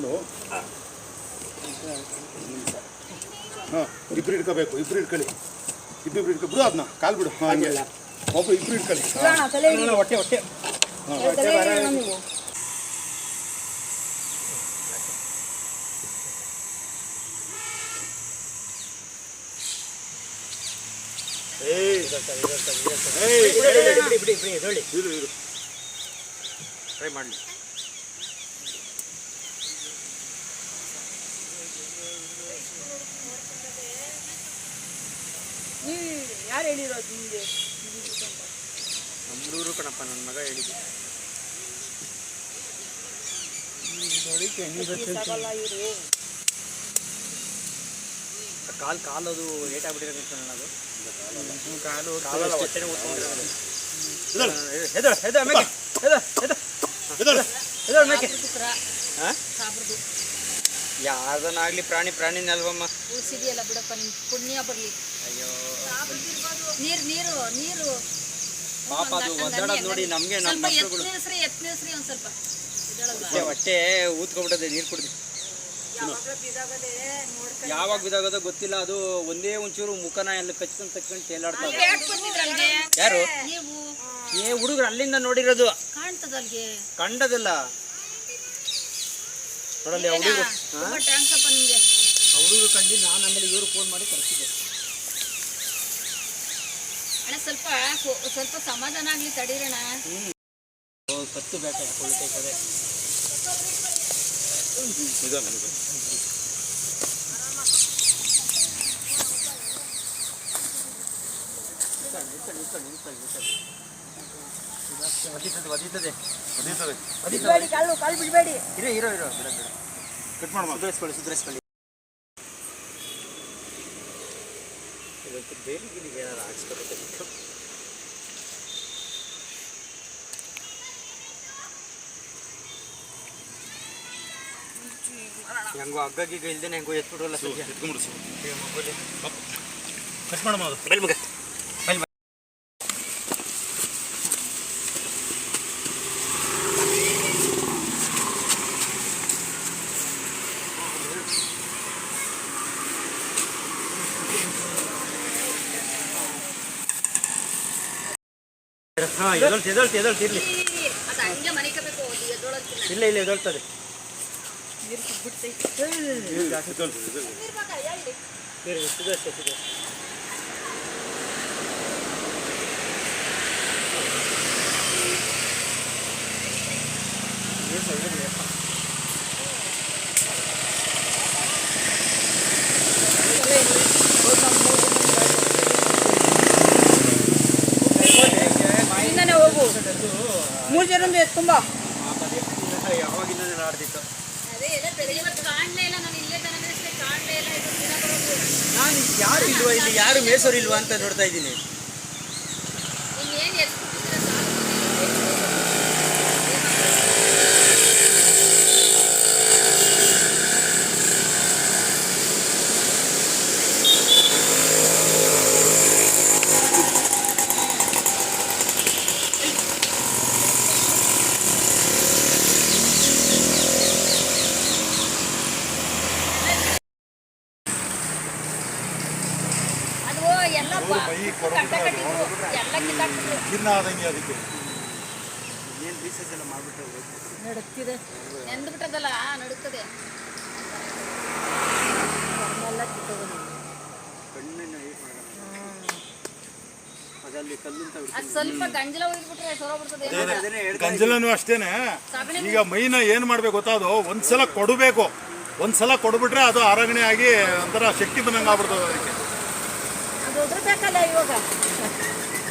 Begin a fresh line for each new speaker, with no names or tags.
ಕಾಲು ಹಾಂ ಇಬ್ರು ಇಟ್ಕೋಬೇಕು ಇಬ್ರು ಇಟ್ಕೊಳ್ಳಿ ಇಬ್ಬಿಬ್ರು ಇಟ್ಕೊ ಬಿಡು ಅದನ್ನ ಕಾಲು ಬಿಡು ಹಾಂ ಹಂಗೆ ಒಬ್ಬ ಇಬ್ರು ಇಟ್ಕೊಳ್ಳಿ
ಬಿಡೋಣ, ತಲೆ ಹಿಡಿ.
ಹೊಟ್ಟೆ ಹೊಟ್ಟೆ
ತಲೆ ಹಿಡಿಯೋಣ ಹೇಳಿರೋದು ನಿಮಗೆ
ನಮ್ಮೂರು ಕಣಪ್ಪ ನನ್ನ ಮಗ ಹೇಳಿದ್ದು.
ಸಾಕಲ್ಲ ಇವರು
ಕಾಲು ಕಾಲದು ಏಟ್ ಆಗ್ಬಿಟ್ಟಿರೋದು ಅದು. ಕಾಲು ಕಾಲಲ್ಲ ಹೊಟ್ಟೆನೇ ಹೆದಳ ಹೆದಳ ಮೇಕೆ ಹೆದಳ ಹೆದಳ
ಎದ್ದೇಳು.
ಹೆದಳ ಮೇಕೆ. ಹಾಂ?
ಸಾಬ್ರದು
ಯಾರ್ದನಾಗ್ಲಿ ಪ್ರಾಣಿ ಪ್ರಾಣಿನಲ್ವಮ್ಮ
ಉಳಿಸಿದೆಯಲ್ಲ ಬಿಡಪ್ಪ ನಿಮ್ ಪುಣ್ಯ ಬರ್ಲಿ.
ಅಯ್ಯೋ
ನೀರು ನೀರು ನೀರು.
ಪಾಪ ಅದು ಒದ್ದಾಡೋದು ನೋಡಿ ನಮಗೆ ನಮ್ಮ
ಮಕ್ಕಳು
ಮಕ್ಕಳುಗಳು
ಎತ್ತು ನಿಲ್ಸ್ರಿ ಎತ್ತು ನಿಲ್ಸ್ರಿ ಒಂದ್ ಸ್ವಲ್ಪ. ಇದಳಲ್ವಾ
ಹೊಟ್ಟೆ ಹೊಟ್ಟೆ ಊದ್ಕೊಬಿಟ್ಟದೆ ನೀರು ಕುಡಿದು. ಯಾವಾಗ ಬಿದ್ದಾಗೋದೋ ಗೊತ್ತಿಲ್ಲ ಅದು ಒಂದೇ ಒಂಚೂರು ಮುಖನ ಎಲ್ಲ ಕಚ್ಕೊಂಡು
ಬಂದಿದ್ರ ಅಲ್ಗೆ
ಯಾರು?
ನೀವು?
ಏ ಹುಡುಗರು ಅಲ್ಲಿಂದ ನೋಡಿರೋದು.
ಕಾಣ್ತದಲ್ಗೆ
ಕಂಡದಿಲ್ಲ. ನೋಡಲ್ಲಿ ಹುಡುಗರು
ತುಂಬಾ ನಿಮ್ಗೆ.
ಹುಡುಗರು ಕಂಡು ನಾನು ಆಮೇಲೆ ಇವರು ಫೋನ್ ಮಾಡಿ ಕಳಿಸಿದ್ದೆ
ಅಣ್ಣ ಸ್ವಲ್ಪ ಸ್ವಲ್ಪ ಸಮಾಧಾನ ಆಗ್ಲಿ ತಡೀರಣ.
ಓ ಕತ್ತು ಬೇಕಾ ಕಟ್
ನಿಧಾನ ನಿಧಾನ
ಸುಧಾರಿಸ್ಕೊಳ್ಳಿ ಒದಿತದೆ
ನಡೀತದೆ
ಬಿಡ್ಬೇಡಿ ಕಾಲು ಕಾಲು ಬಿಡಬೇಡಿ
ಇರೋ ಇರೋ ಇರೋ ಬಿಡ ಬಿಡ
ಕಟ್ ಮಾಡು
ಸುಧಾರಿಸ್ಕೊಳ್ಳಿ ಸುಧಾರಿಸ್ಕೊಳ್ಳಿ ಇವತ್ತು ಬೇಲಿ ಗಿಲಿಗೆ ಏನಾರು ಹಾಕ್ಸ್ಕೊಬೇಕು ಹೆಂಗೋ ಹಗ್ಗ ಗಿಗ್ಗ ಇಲ್ದೇನೆ ಹೆಂಗೋ ಎತ್ಬಿಡೋಲ್ಲ
ಸರ್ ಕಟ್ ಮಾಡಮ್ಮ
ಬೈಲ್ ಮಗ. ಹಾಂ ಎದೊಳ್ತು ಎದೊಳ್ತು ಎದೊಳ್ತು ಇರಲಿ. ಇಲ್ಲ ಇಲ್ಲ ಎದೊಳ್ತದೆ
ನೀರು ಇದು ಜನ ಬರೋದು.
ನಾನು ಯಾರು ಇಲ್ವಾ ಇಲ್ಲಿ ಯಾರು ಮೇಸೋರು ಇಲ್ವಾ ಅಂತ ನೋಡ್ತಾ ಇದ್ದೀನಿ.
ಆದಂಗೆ ಅದಕ್ಕೆ.
ಏನು ರೀಸರ್ಚ್ ಎಲ್ಲ ಮಾಡಿಬಿಟ್ರೆ
ನಡುತ್ತಿದೆ ನೆಂದು ಬಿಟ್ಟದಲ್ಲ ನಡುತ್ತದೆ ಎಲ್ಲ ಕಿತ್ತೋಗೋದು
ಕಣ್ಣನ್ನು ಯೂಸ್ ಮಾಡೋಣ ಕಲ್ಲು ಅಂತ
ಅದು ಸ್ವಲ್ಪ ಗಂಜಲ ಒಯ್ದ್ಬಿಟ್ರೆ ಸೊರೋಗ್ಬಿಡ್ತದೆ
ಅದನ್ನೇ
ಗಂಜಲನು ಅಷ್ಟೇನೆ. ಈಗ ಮೈನ ಏನ್ ಮಾಡ್ಬೇಕು ಗೊತ್ತಾದು ಒಂದ್ಸಲ ಕೊಡಬೇಕು. ಒಂದ್ಸಲ ಕೊಡ್ಬಿಟ್ರೆ ಅದು ಆರೋಗ್ಯ ಆಗಿ ಒಂಥರ ಶಕ್ತಿ ಬಂದಂಗೆ ಆಗ್ಬಿಡ್ತದೆ ಅದಕ್ಕೆ.
ಅದು ಉದ್ರಬೇಕಲ್ಲ ಇವಾಗ
ತೊಂದರೆ ಇಲ್ಲ